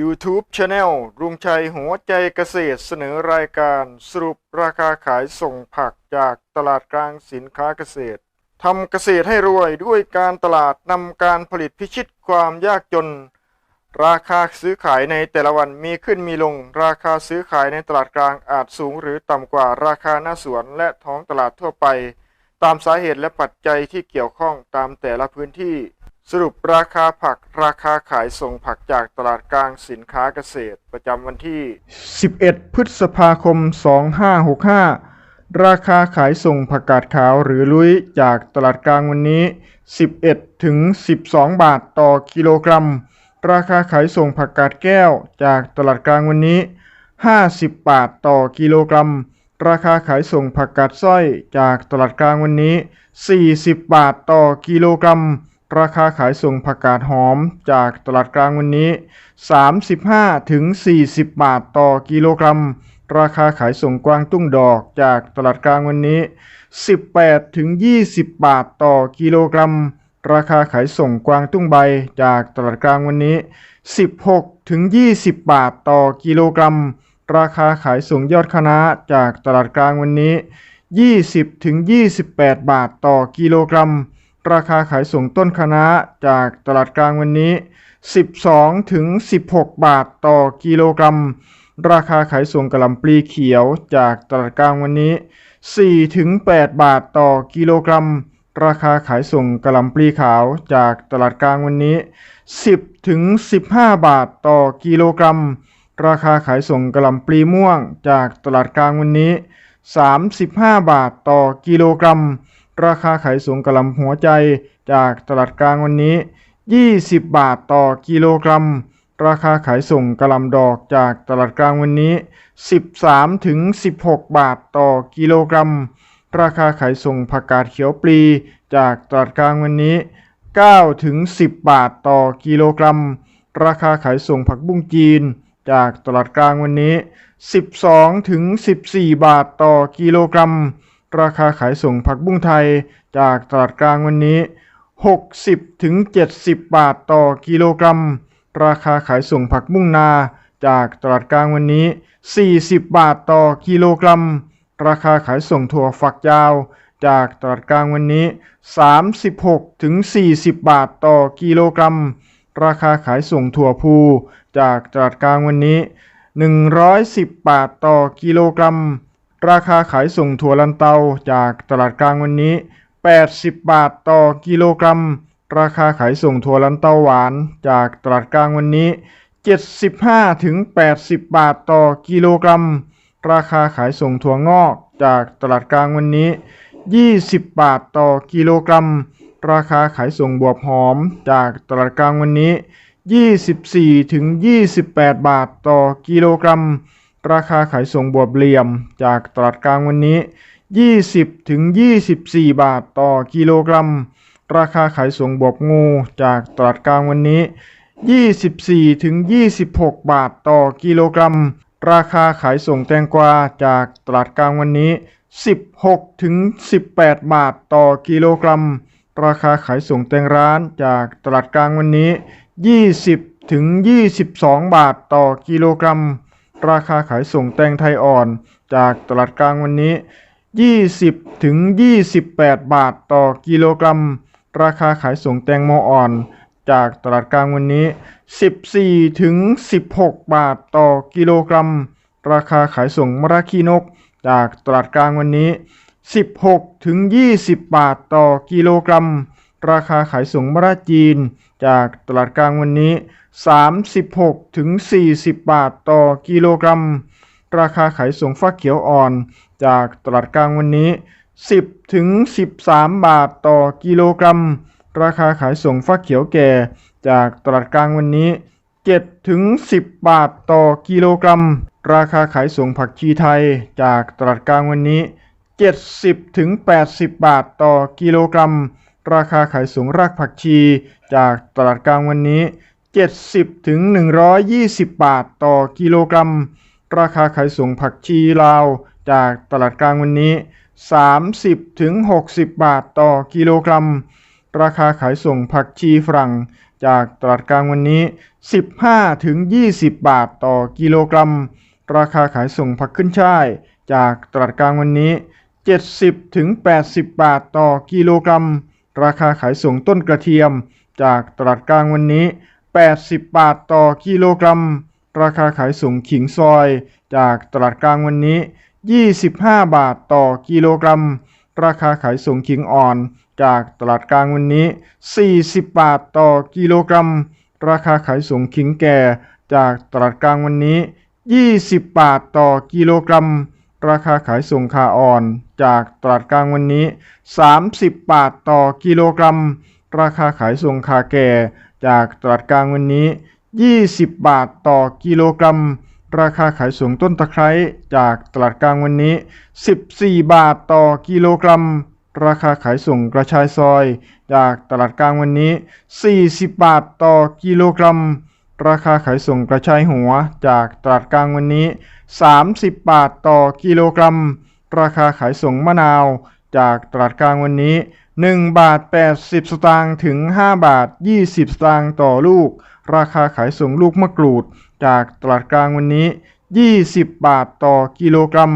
YouTube Channel รุงชัยหัวใจเกษตรเสนอรายการสรุปราคาขายส่งผักจากตลาดกลางสินค้าเกษตรทำเกษตรให้รวยด้วยการตลาดนำการผลิตพิชิตความยากจน ราคาซื้อขายในแต่ละวันมีขึ้นมีลง ราคาซื้อขายในตลาดกลางอาจสูงหรือต่ำกว่าราคาหน้าสวนและท้องตลาดทั่วไป ตามสาเหตุและปัจจัยที่เกี่ยวข้องตามแต่ละพื้นที่ สรุปราคาผักราคาขายส่งผักจากตลาดกลางสินค้าเกษตร ประจำวันที่ 11 พฤษภาคม 2565 ราคาขายส่งผักกาดขาวหรือลุยจากตลาดกลางวันนี้ 11 ถึง 12 บาทต่อกิโลกรัม ราคาขายส่งผักกาดแก้วจากตลาดกลางวันนี้ 50 บาทต่อกิโลกรัม ราคาขายส่งผักกาดสร้อยจากตลาดกลางวันนี้ 40 บาทต่อกิโลกรัม ราคาขายส่งผักกาดหอมจากตลาดกลางวันนี้ 35ถึง40 บาทต่อกิโลกรัม ราคาขายส่งกวางตุ้งดอกจากตลาดกลางวันนี้ 18ถึง20 บาทต่อกิโลกรัม ราคาขายส่งกวางตุ้งใบจากตลาดกลางวันนี้ 16ถึง20 บาทต่อกิโลกรัม ราคาขายส่งยอดคณะจากตลาดกลางวันนี้ 20ถึง28 บาทต่อกิโลกรัม ราคาขายส่งต้นคณะจากตลาดกลางวันนี้ 12 ถึง 16 บาทต่อกิโลกรัม ราคาขายส่งกระลำปลีเขียวจากตลาดกลางวันนี้ 4 ถึง 8 บาทต่อกิโลกรัม ราคาขายส่งกระลำปลีขาวจากตลาดกลางวันนี้ 10 ถึง 15 บาทต่อกิโลกรัม ราคาขายส่งกระลำปลีม่วงจากตลาดกลางวันนี้ 35 บาทต่อกิโลกรัม ราคาขายส่งกระลำหัวใจจากตลาดกลางวันนี้ 20 บาทต่อกิโลกรัม ราคาขายส่งกระลำดอกจากตลาดกลางวันนี้ 13ถึง16 บาทต่อกิโลกรัม ราคาขายส่งผักกาดเขียวปลีจากตลาดกลางวันนี้9ถึง10 บาทต่อกิโลกรัม ราคาขายส่งผักบุ้งจีนจากตลาดกลางวันนี้ 12ถึง14 บาทต่อกิโลกรัม ราคาขายส่งผักบุ้งไทยจากตลาดกลางวันนี้ 60ถึง70 บาทต่อกิโลกรัม ราคาขายส่งผักบุ้งนาจากตลาดกลางวันนี้ 40 บาทต่อกิโลกรัม ราคาขายส่งถั่วฝักยาว จากตลาดกลางวันนี้ 36ถึง40 บาทต่อกิโลกรัม ราคาขายส่งถั่วพูจากตลาดกลางวันนี้ 110 บาทต่อกิโลกรัม ราคาขายส่งถั่วลันเตาจากตลาดกลางวันนี้ 80 บาทต่อกิโลกรัม ราคาขายส่งถั่วลันเตาหวานจากตลาดกลางวันนี้ 75ถึง80 บาทต่อกิโลกรัม ราคาขายส่งถั่วงอกจากตลาดกลางวันนี้ 20 บาทต่อกิโลกรัม ราคาขายส่งบวบหอมจากตลาดกลางวันนี้ 24ถึง28 บาทต่อกิโลกรัม ราคาขายส่งบวบเหลี่ยมจากตลาดกลางวันนี้ 20ถึง24 บาทต่อกิโลกรัม ราคาขายส่งบวบงูจากตลาดกลางวันนี้ 24ถึง26 บาทต่อกิโลกรัม ราคาขายส่งแตงกวาจากตลาดกลางวันนี้ 16ถึง18 บาทต่อกิโลกรัม ราคาขายส่งแตงร้านจากตลาดกลางวันนี้ 20ถึง22 บาทต่อกิโลกรัม ราคาขายส่งแตงไทยอ่อนจากตลาดกลางวันนี้ 20 ถึง 28 บาทต่อกิโลกรัม ราคาขายส่งแตงโมอ่อน จากตลาดกลางวันนี้ 14 ถึง 16 บาทต่อกิโลกรัม ราคาขายส่งมะระขี้นก จากตลาดกลางวันนี้ 16 ถึง 20 บาทต่อกิโลกรัม ราคาขายส่งมะระจีน จากตลาดกลางวันนี้ 36ถึง40 บาทต่อกิโลกรัม ราคาขายส่งฟักเขียวอ่อน จากตลาดกลางวันนี้ 10ถึง13 บาทต่อกิโลกรัม ราคาขายส่งฟักเขียวแก่ จากตลาดกลางวันนี้7ถึง10 บาทต่อกิโลกรัม ราคาขายส่งผักชีไทย จากตลาดกลางวันนี้ 70ถึง80 บาทต่อกิโลกรัม ราคาขายส่งรากผักชี จากตลาดกลางวันนี้ 70ถึง120 บาทต่อกิโลกรัม ราคาขายส่งผักชีลาวจากตลาดกลางวันนี้ 30ถึง60 บาทต่อกิโลกรัม ราคาขายส่งผักชีฝรั่งจากตลาดกลางวันนี้ 15ถึง20 บาทต่อกิโลกรัม ราคาขายส่งผักขึ้นช่ายจากตลาดกลางวันนี้ 70ถึง80 บาทต่อกิโลกรัม ราคาขายส่งต้นกระเทียม จากตลาดกลางวันนี้ 80 บาทต่อกิโลกรัม ราคาขายส่งขิงซอย จากตลาดกลางวันนี้ 25 บาทต่อกิโลกรัม ราคาขายส่งขิงอ่อน จากตลาดกลางวันนี้ 40 บาทต่อกิโลกรัม ราคาขายส่งขิงแก่ จากตลาดกลางวันนี้ 20 บาทต่อกิโลกรัม ราคาขายส่งขาอ่อน จากตลาดกลางวันนี้ 30 บาทต่อกิโลกรัม ราคาขายส่งขาแก่จากตลาดกลางวันนี้ 20 บาทต่อกิโลกรัม ราคาขายส่งต้นตะไคร้จากตลาดกลางวันนี้ 14 บาทต่อกิโลกรัม ราคาขายส่งกระชายซอย จากตลาดกลางวันนี้ 40 บาทต่อกิโลกรัม ราคาขายส่งกระชายหัว จากตลาดกลางวันนี้ 30 บาทต่อกิโลกรัม ราคาขายส่งมะนาว จากตลาดกลางวันนี้ 1 บาท 80 สตางค์ถึง 5 บาท 20 สตางค์ต่อลูก ราคาขายส่งลูกมะกรูด จากตลาดกลางวันนี้ 20 บาทต่อกิโลกรัม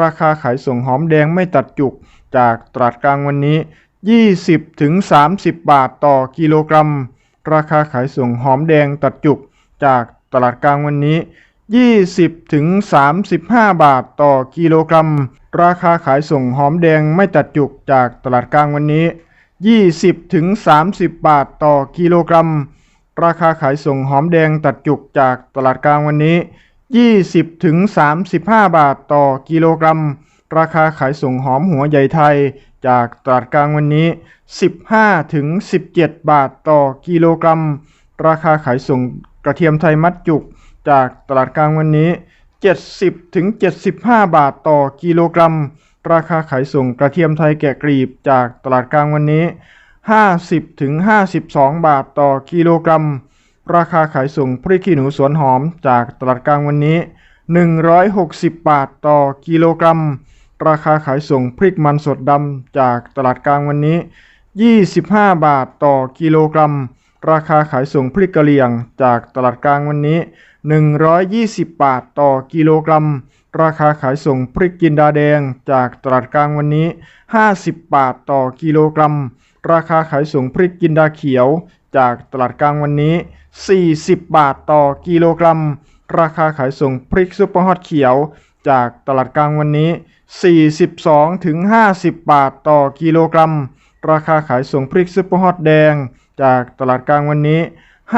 ราคาขายส่งหอมแดงไม่ตัดจุก จากตลาดกลางวันนี้ 20ถึง30 บาทต่อกิโลกรัม ราคาขายส่งหอมแดงตัดจุก จากตลาดกลางวันนี้ 20ถึง35 บาทต่อกิโลกรัม ราคาขายส่งหอมแดงไม่ตัดจุกจากตลาดกลางวันนี้ 20ถึง30 บาทต่อกิโลกรัม ราคาขายส่งหอมแดงตัดจุกจากตลาดกลางวันนี้ 20ถึง35 บาทต่อกิโลกรัม ราคาขายส่งหอมหัวใหญ่ไทยจากตลาดกลางวันนี้ 15ถึง17 บาทต่อกิโลกรัม ราคาขายส่งกระเทียมไทยมัดจุกจากตลาดกลางวันนี้ 70ถึง75 บาทต่อกิโลกรัม ราคาขายส่งกระเทียมไทยแกะกรีบจากตลาดกลางวันนี้ 50ถึง52 บาทต่อกิโลกรัม ราคาขายส่งพริกขี้หนูสวนหอมจากตลาดกลางวันนี้ 160 บาทต่อกิโลกรัม ราคาขายส่งพริกมันสดดำจากตลาดกลางวันนี้ 25 บาทต่อกิโลกรัม ราคาขายส่งพริกกะเหรี่ยงจากตลาดกลางวันนี้ 120 บาทต่อกิโลกรัม ราคาขายส่งพริกจินดาแดงจากตลาดกลางวันนี้ 50 บาทต่อกิโลกรัม ราคาขายส่งพริกจินดาเขียว จากตลาดกลางวันนี้ 40 บาทต่อกิโลกรัม ราคาขายส่งพริกซุปเปอร์ฮอตเขียว จากตลาดกลางวันนี้ 42ถึง50 บาทต่อกิโลกรัม ราคาขายส่งพริกซุปเปอร์ฮอตแดง จากตลาดกลางวันนี้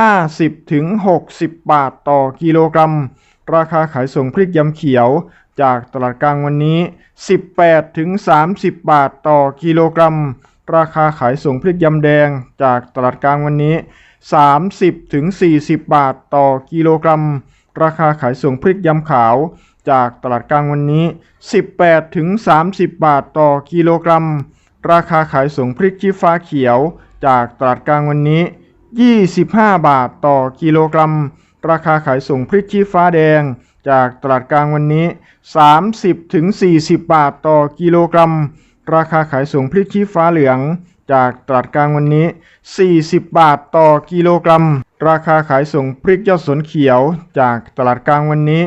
50ถึง60 บาทต่อกิโลกรัม ราคาขายส่งพริกยำเขียว จากตลาดกลางวันนี้ 18ถึง30 บาทต่อกิโลกรัม ราคาขายส่งพริกยำแดง จากตลาดกลางวันนี้ 30ถึง40 บาทต่อกิโลกรัม ราคาขายส่งพริกยำขาว จากตลาดกลางวันนี้ 18ถึง30 บาทต่อกิโลกรัมราคาขายส่งพริกชี้ฟ้าเขียว จากตลาดกลางวันนี้ 25 บาทต่อกิโลกรัม ราคาขายส่งพริกชี้ฟ้าแดง จากตลาดกลางวันนี้ 30-40 บาทต่อกิโลกรัม ราคาขายส่งพริกชี้ฟ้าเหลือง จากตลาดกลางวันนี้ 40 บาทต่อกิโลกรัม ราคาขายส่งพริกยอดสนเขียว จากตลาดกลางวันนี้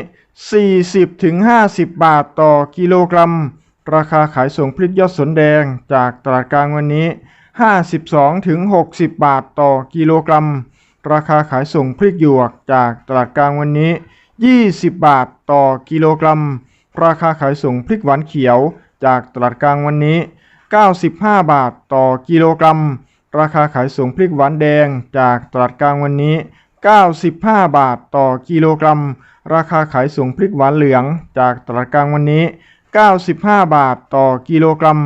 40-50 บาทต่อกิโลกรัม ราคาขายส่งพริกยอดสนแดง จากตลาดกลางวันนี้ 52ถึง60 บาทต่อกิโลกรัม ราคาขายส่งพริกหยวกจากตลาดกลางวันนี้ 20 บาทต่อกิโลกรัม ราคาขายส่งพริกหวานเขียวจากตลาดกลางวันนี้ 95 บาทต่อกิโลกรัม ราคาขายส่งพริกหวานแดงจากตลาดกลางวันนี้ 95 บาทต่อกิโลกรัม ราคาขายส่งพริกหวานเหลืองจากตลาดกลางวันนี้ 95 บาทต่อกิโลกรัม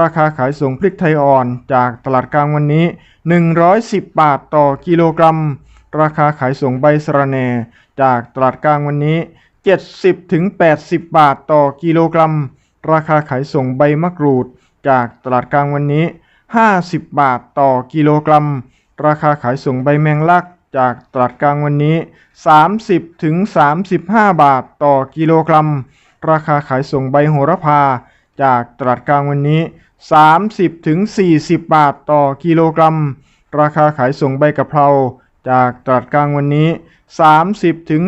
ราคาขายส่งพริกไทยอ่อนจากตลาดกลางวันนี้ 110 บาทต่อกิโลกรัม ราคาขายส่งใบสะระแหน่จากตลาดกลางวันนี้ 70ถึง80 บาทต่อกิโลกรัม ราคาขายส่งใบมะกรูด จากตลาดกลางวันนี้ 50 บาทต่อกิโลกรัม ราคาขายส่งใบแมงลักจากตลาดกลางวันนี้ 30ถึง35 บาทต่อกิโลกรัม ราคาขายส่งใบโหระพา จากตลาดกลางวันนี้ 30ถึง40 บาทต่อกิโลกรัม ราคาขายส่งใบกะเพราจากตลาดกลางวันนี้ 30ถึง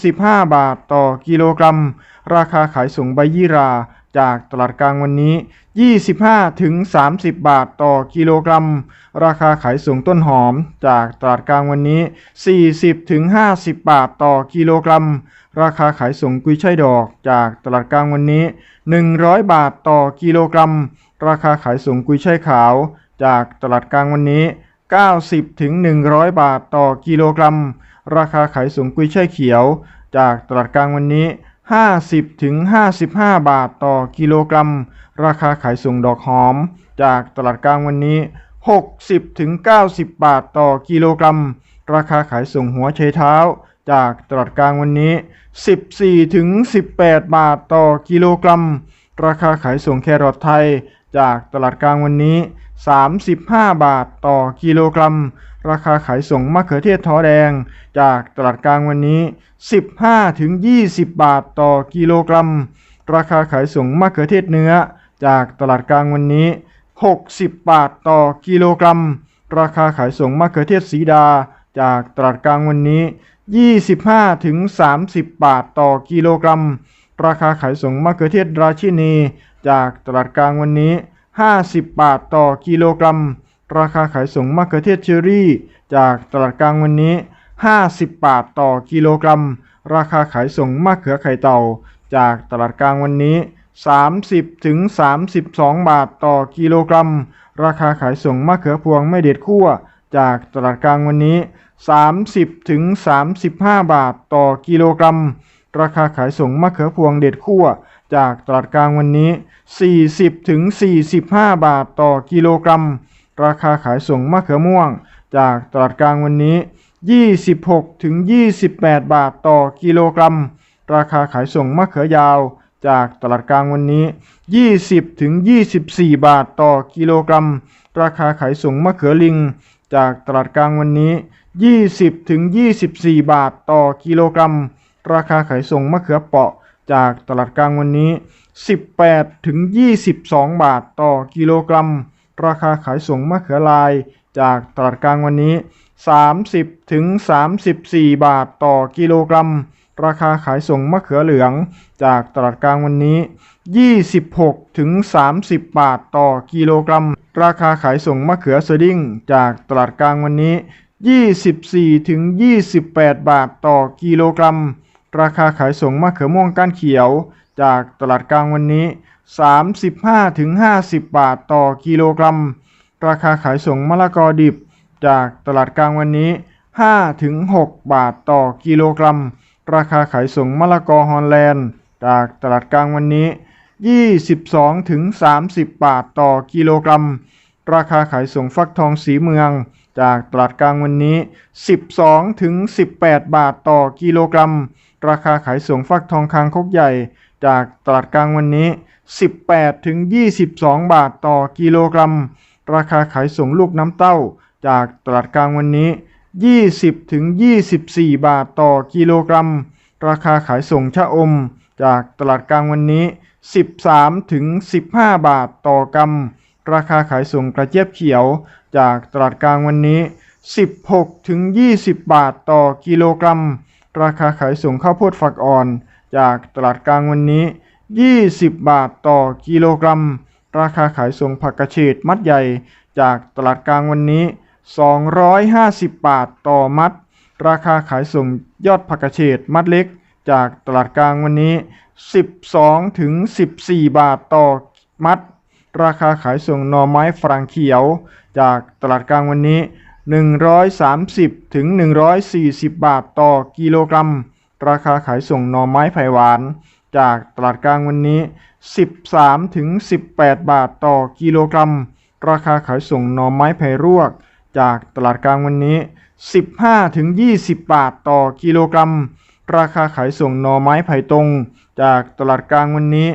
35 บาทต่อกิโลกรัม ราคาขายส่งใบยี่ราจากตลาดกลางวันนี้ 25ถึง30 บาทต่อกิโลกรัม ราคาขายส่งต้นหอม จากตลาดกลางวันนี้ 40ถึง50 บาทต่อกิโลกรัม ราคาขายส่งกุยช่ายดอกจากตลาดกลางวันนี้ 100 บาทต่อกิโลกรัม ราคาขายส่งกุยช่ายขาว จากตลาดกลางวันนี้ 90ถึง100 บาทต่อกิโลกรัม ราคาขายส่งกุยช่ายเขียว จากตลาดกลางวันนี้ 50ถึง55 บาทต่อกิโลกรัม ราคาขายส่งดอกหอม จากตลาดกลางวันนี้ 60ถึง90 บาทต่อกิโลกรัม ราคาขายส่งหัวไชยเท้า จากตลาดกลางวันนี้ 14 ถึง 18 บาทต่อกิโลกรัม ราคาขายส่งแครอทไทย จากตลาดกลางวันนี้ 35 บาทต่อกิโลกรัม ราคาขายส่งมะเขือเทศท้อแดง จากตลาดกลางวันนี้ 15 ถึง 20 บาทต่อกิโลกรัม ราคาขายส่งมะเขือเทศเนื้อ จากตลาดกลางวันนี้ 60 บาทต่อกิโลกรัม ราคาขายส่งมะเขือเทศสีดา จากตลาดกลางวันนี้ 25ถึง30 บาทต่อกิโลกรัม ราคาขายส่งมะเขือเทศราชินี จากตลาดกลางวันนี้ 50 บาทต่อกิโลกรัม ราคาขายส่งมะเขือเทศเชอรี่ จากตลาดกลางวันนี้ 50 บาทต่อกิโลกรัม ราคาขายส่งมะเขือไข่เต่า จากตลาดกลางวันนี้ 30ถึง32 บาทต่อกิโลกรัม ราคาขายส่งมะเขือพวงไม่เด็ดคั่วจากตลาดกลางวันนี้ 30ถึง35 บาทต่อกิโลกรัม ราคาขายส่งมะเขือพวงเด็ดคั่ว จากตลาดกลางวันนี้ 40ถึง45 บาทต่อกิโลกรัม ราคาขายส่งมะเขือม่วง จากตลาดกลางวันนี้ 26ถึง28 บาทต่อกิโลกรัม ราคาขายส่งมะเขือยาว จากตลาดกลางวันนี้ 20ถึง24 บาทต่อกิโลกรัม ราคาขายส่งมะเขือลิง จากตลาดกลางวันนี้ 20ถึง24 บาทต่อกิโลกรัม ราคาขายส่งมะเขือเปราะจากตลาดกลางวันนี้ 18ถึง22 บาทต่อกิโลกรัม ราคาขายส่งมะเขือลายจากตลาดกลางวันนี้ 30ถึง34 บาทต่อกิโลกรัม ราคาขายส่งมะเขือเหลืองจากตลาดกลางวันนี้ 26ถึง30 บาทต่อกิโลกรัม ราคาขายส่งมะเขือสดิ้งจากตลาดกลางวันนี้ 24ถึง28 บาทต่อกิโลกรัม ราคาขายส่งมะเขือม่วงก้านเขียว จากตลาดกลางวันนี้ 35ถึง50 บาทต่อกิโลกรัม ราคาขายส่งมะละกอดิบ จากตลาดกลางวันนี้5ถึง6บาทต่อกิโลกรัม ราคาขายส่งมะละกอฮอลแลนด์ จากตลาดกลางวันนี้ 22ถึง30 บาทต่อกิโลกรัม ราคาขายส่งฟักทองสีเมือง จากตลาดกลางวันนี้ 12 ถึง 18 บาทต่อกิโลกรัม ราคาขายส่งฟักทองคางคกใหญ่ จากตลาดกลางวันนี้ 18 ถึง 22 บาทต่อกิโลกรัม ราคาขายส่งลูกน้ำเต้า จากตลาดกลางวันนี้ 20 ถึง 24 บาทต่อกิโลกรัม ราคาขายส่งชะอม จากตลาดกลางวันนี้ 13 ถึง 15 บาทต่อกำราคาขายส่งกระเจี๊ยบเขียว จากตลาดกลางวันนี้ 16 ถึง 20 บาทต่อกิโลกรัม ราคาขายส่งข้าวโพดฝักอ่อน จากตลาดกลางวันนี้ 20 บาทต่อกิโลกรัม ราคาขายส่งผักกระเฉดมัดใหญ่ จากตลาดกลางวันนี้ 250 บาทต่อมัด ราคาขายส่งยอดผักกระเฉดมัดเล็ก จากตลาดกลางวันนี้ 12 ถึง 14 บาทต่อมัด ราคาขายส่งหน่อไม้ฝรั่งเขียว จากตลาดกลางวันนี้ 130 ถึง 140 บาทต่อกิโลกรัม ราคาขายส่งหน่อไม้ไผ่หวาน จากตลาดกลางวันนี้ 13 ถึง 18 บาทต่อกิโลกรัม ราคาขายส่งหน่อไม้ไผ่รวก จากตลาดกลางวันนี้ 15 ถึง 20 บาทต่อกิโลกรัม ราคาขายส่งหน่อไม้ไผ่ตรง จากตลาดกลางวันนี้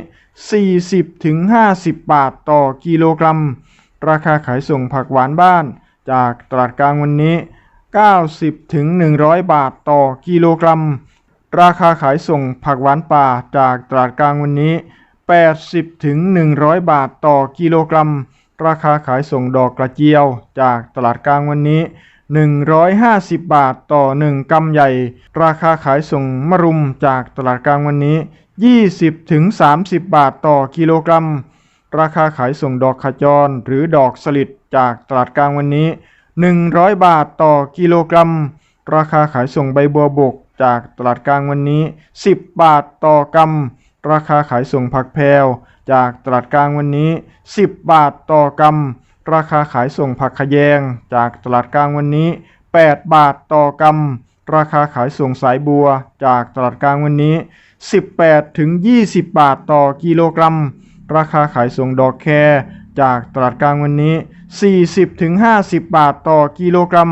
40 ถึง 50 บาทต่อกิโลกรัม ราคาขายส่งผักหวานบ้าน จากตลาดกลางวันนี้ 90ถึง100 บาทต่อกิโลกรัม ราคาขายส่งผักหวานป่าจากตลาดกลางวันนี้ 80ถึง100 บาทต่อกิโลกรัม ราคาขายส่งดอกกระเจียว จากตลาดกลางวันนี้ 150 บาทต่อ 1กำใหญ่ ราคาขายส่งมะรุมจากตลาดกลางวันนี้ 20ถึง30 บาทต่อกิโลกรัม ราคาขายส่งดอกขจรหรือดอกสลิดจากตลาดกลางวันนี้ 100 บาทต่อกิโลกรัม ราคาขายส่งใบบัวบกจากตลาดกลางวันนี้ 10 บาทต่อกำราคาขายส่งผักแพรวจากตลาดกลางวันนี้ 10 บาทต่อกำราคาขายส่งผักขยง จากตลาดกลางวันนี้ 8 บาทต่อกำราคาขายส่งสายบัว จากตลาดกลางวันนี้ 18ถึง20 บาทต่อกิโลกรัม ราคาขายส่งดอกแครจากตลาดกลางวันนี้ 40ถึง50 บาทต่อกิโลกรัม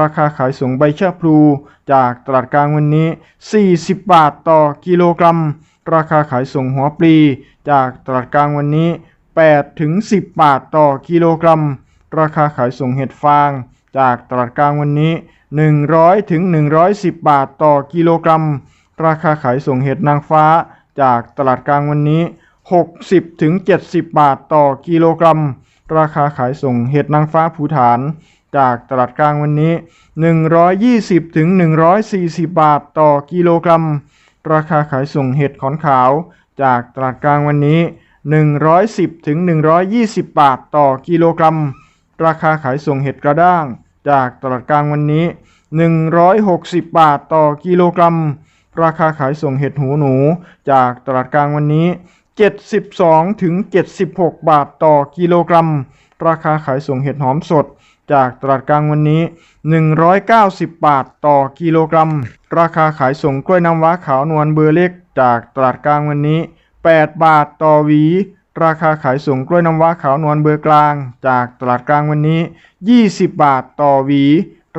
ราคาขายส่งใบชะพลูจากตลาดกลางวันนี้ 40 บาทต่อกิโลกรัม ราคาขายส่งหัวปลี จากตลาดกลางวันนี้8ถึง10 บาทต่อกิโลกรัม ราคาขายส่งเห็ดฟาง จากตลาดกลางวันนี้ 100ถึง110 บาทต่อกิโลกรัม ราคาขายส่งเห็ดนางฟ้า จากตลาดกลางวันนี้ 60ถึง70 บาทต่อกิโลกรัม ราคาขายส่งเห็ดนางฟ้าภูฐาน จากตลาดกลางวันนี้ 120ถึง140 บาทต่อกิโลกรัม ราคาขายส่งเห็ดขอนขาว จากตลาดกลางวันนี้ 110ถึง120 บาทต่อกิโลกรัม ราคาขายส่งเห็ดกระด้าง จากตลาดกลางวันนี้ 160 บาทต่อกิโลกรัม ราคาขายส่งเห็ดหูหนู จากตลาดกลางวันนี้ 72ถึง76 บาทต่อกิโลกรัม ราคาขายส่งเห็ดหอมสด จากตลาดกลางวันนี้ 190 บาทต่อกิโลกรัม ราคาขายส่งกล้วยน้ำว้าขาวนวลเบอร์เล็ก จากตลาดกลางวันนี้ 8 บาทต่อหวี ราคาขายส่งกล้วยน้ำว้าขาวนวลเบอร์กลาง จากตลาดกลางวันนี้ 20 บาทต่อหวี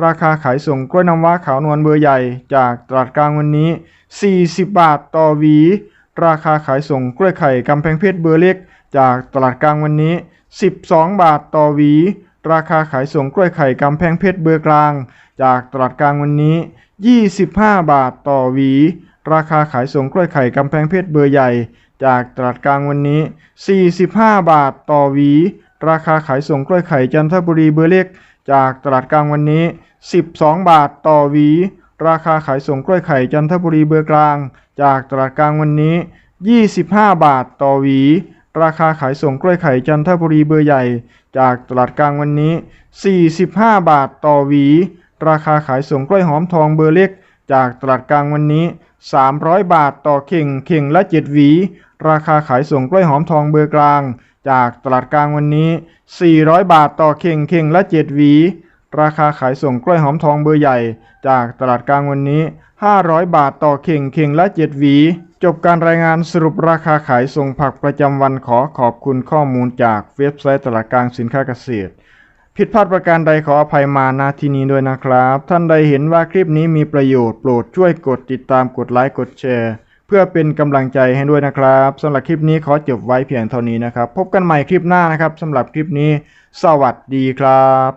ราคาขายส่งกล้วยน้ำว้าขาวนวลเบอร์ใหญ่ จากตลาดกลางวันนี้ 40 บาทต่อหวี ราคาขายส่งกล้วยไข่กำแพงเพชรเบอร์เล็ก จากตลาดกลางวันนี้ 12 บาทต่อหวี ราคาขายส่งกล้วยไข่กำแพงเพชรเบอร์กลาง จากตลาดกลางวันนี้ 25 บาทต่อหวี ราคาขายส่งกล้วยไข่กำแพงเพชรเบอร์ใหญ่ จากตลาดกลางวันนี้ 45 บาทต่อหวี ราคาขายส่งกล้วยไข่จันทบุรีเบอร์เล็ก จากตลาดกลางวันนี้ 12 บาทต่อหวี ราคาขายส่งกล้วยไข่จันทบุรีเบอร์กลาง จากตลาดกลางวันนี้ 25 บาทต่อหวี ราคาขายส่งกล้วยไข่จันทบุรีเบอร์ใหญ่ จากตลาดกลางวันนี้ 45 บาทต่อหวี ราคาขายส่งกล้วยหอมทองเบอร์เล็ก จากตลาดกลางวันนี้ 300 บาทต่อเข่งเข่งละ 7 หวี ราคาขายส่งกล้วยหอมทองเบอร์กลาง จากตลาดกลางวันนี้ 400 บาทต่อเข่งเข่งละ 7 หวี ราคาขายส่งกล้วยหอมทองเบอร์ใหญ่ จากตลาดกลางวันนี้ 500 บาทต่อเข่งเข่งละ 7 หวี จบการรายงานสรุปราคาขายส่งผักประจำวันขอขอบคุณข้อมูลจากเว็บไซต์ตลาดกลางสินค้าเกษตร ผิดพลาดประการใดขออภัยมาณที่นี้ด้วยนะครับ ท่านใดเห็นว่าคลิปนี้มีประโยชน์โปรดช่วยกดติดตามกดไลค์กดแชร์ เพื่อเป็นกำลังใจให้ด้วยนะครับสำหรับคลิปนี้ขอจบไว้เพียงเท่านี้นะครับ พบกันใหม่คลิปหน้านะครับสำหรับคลิปนี้ สวัสดีครับ